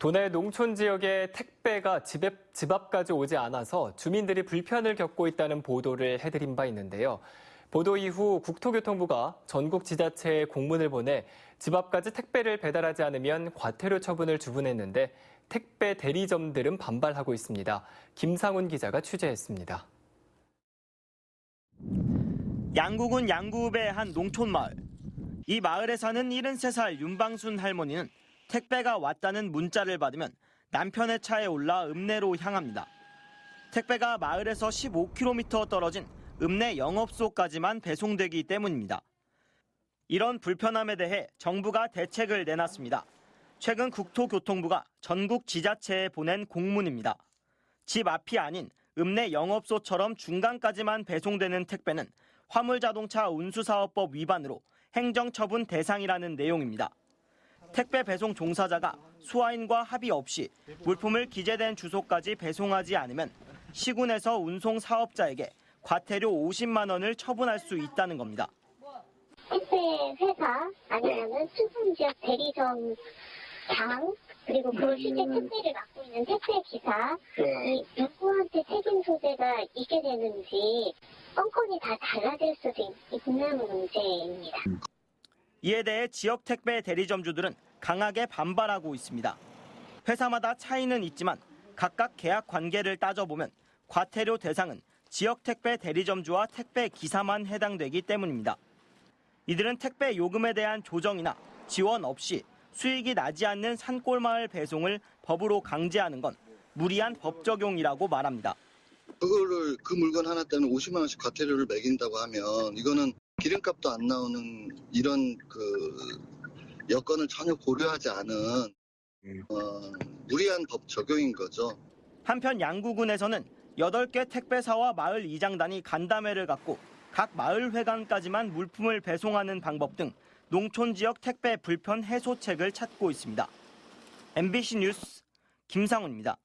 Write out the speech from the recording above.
도내 농촌 지역에 택배가 집, 앞- 집 앞까지 오지 않아서 주민들이 불편을 겪고 있다는 보도를 해드린 바 있는데요. 보도 이후 국토교통부가 전국 지자체에 공문을 보내 집 앞까지 택배를 배달하지 않으면 과태료 처분을 주문했는데 택배 대리점들은 반발하고 있습니다. 김상훈 기자가 취재했습니다. 양구군 양구읍의 한 농촌 마을. 이 마을에 사는 73살 윤방순 할머니는 택배가 왔다는 문자를 받으면 남편의 차에 올라 읍내로 향합니다. 택배가 마을에서 15km 떨어진 읍내 영업소까지만 배송되기 때문입니다. 이런 불편함에 대해 정부가 대책을 내놨습니다. 최근 국토교통부가 전국 지자체에 보낸 공문입니다. 집 앞이 아닌 읍내 영업소처럼 중간까지만 배송되는 택배는 화물자동차 운수사업법 위반으로 행정처분 대상이라는 내용입니다. 택배 배송 종사자가 수화인과 합의 없이 물품을 기재된 주소까지 배송하지 않으면 시군에서 운송 사업자에게 과태료 50만 원을 처분할 수 있다는 겁니다. 택배 회사 아니면은 수선 지역 대리점 장 그리고 그 실제 택배를 맡고 있는 택배 기사 이 누구한테 책임 소재가 있게 되는지 건건이 다 달라질 수도 있는 문제입니다. 이에 대해 지역 택배 대리점주들은 강하게 반발하고 있습니다. 회사마다 차이는 있지만 각각 계약 관계를 따져보면 과태료 대상은 지역 택배 대리점주와 택배 기사만 해당되기 때문입니다. 이들은 택배 요금에 대한 조정이나 지원 없이 수익이 나지 않는 산골마을 배송을 법으로 강제하는 건 무리한 법 적용이라고 말합니다. 그거를 그 물건 하나 때문에 50만 원씩 과태료를 매긴다고 하면 이거는 기름값도 안 나오는 이런 그 여건을 전혀 고려하지 않은 어, 무리한 법 적용인 거죠. 한편 양구군에서는 8개 택배사와 마을 이장단이 간담회를 갖고 각 마을 회관까지만 물품을 배송하는 방법 등 농촌 지역 택배 불편 해소책을 찾고 있습니다. MBC 뉴스 김상훈입니다.